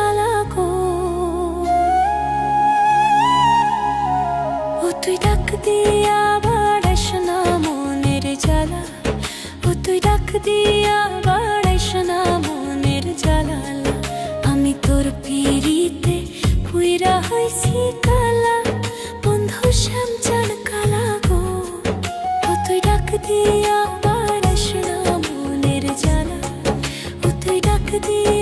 কালা ও তুই ডাক দিয়া বাড়াইস না মনের জ্বালা। ও তুই ডাক দিয়া বাড়াইস না মনের জ্বালালা। আমি তোর পিড়িতে পুইরা হইছি কালা। বন্ধু শ্যামচান কালা গো ও তুই ডাক দিয়া বাড়াইস না মনের জ্বালা। ও তুই ডাক দিয়া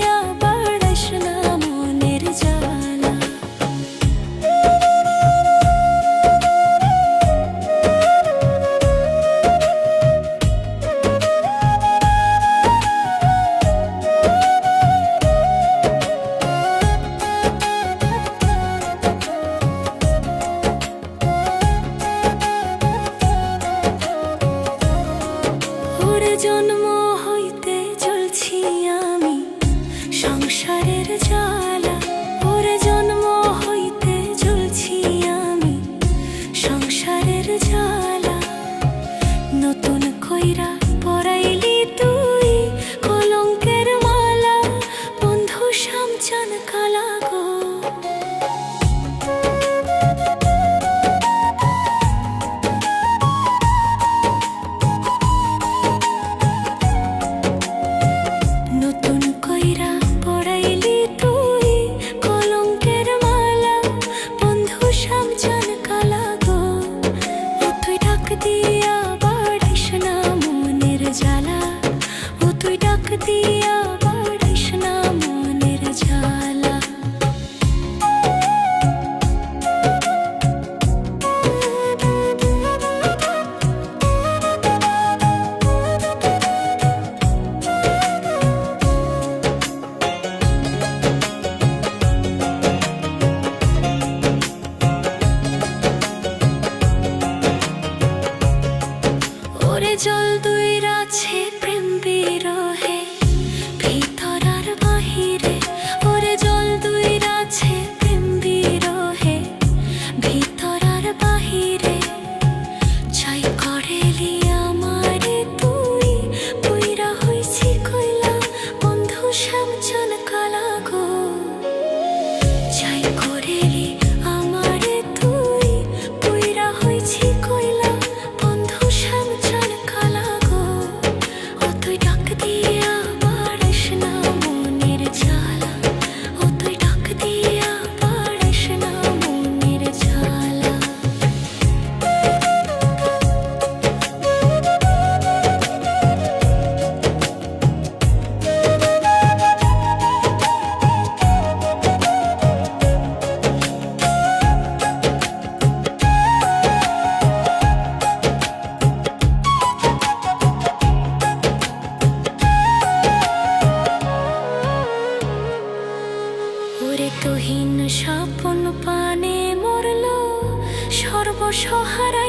জন্ম জ্বালা ও তুই ডাক দিয়া বাড়াইস না মনের জ্বালা। জল সর্বসহারা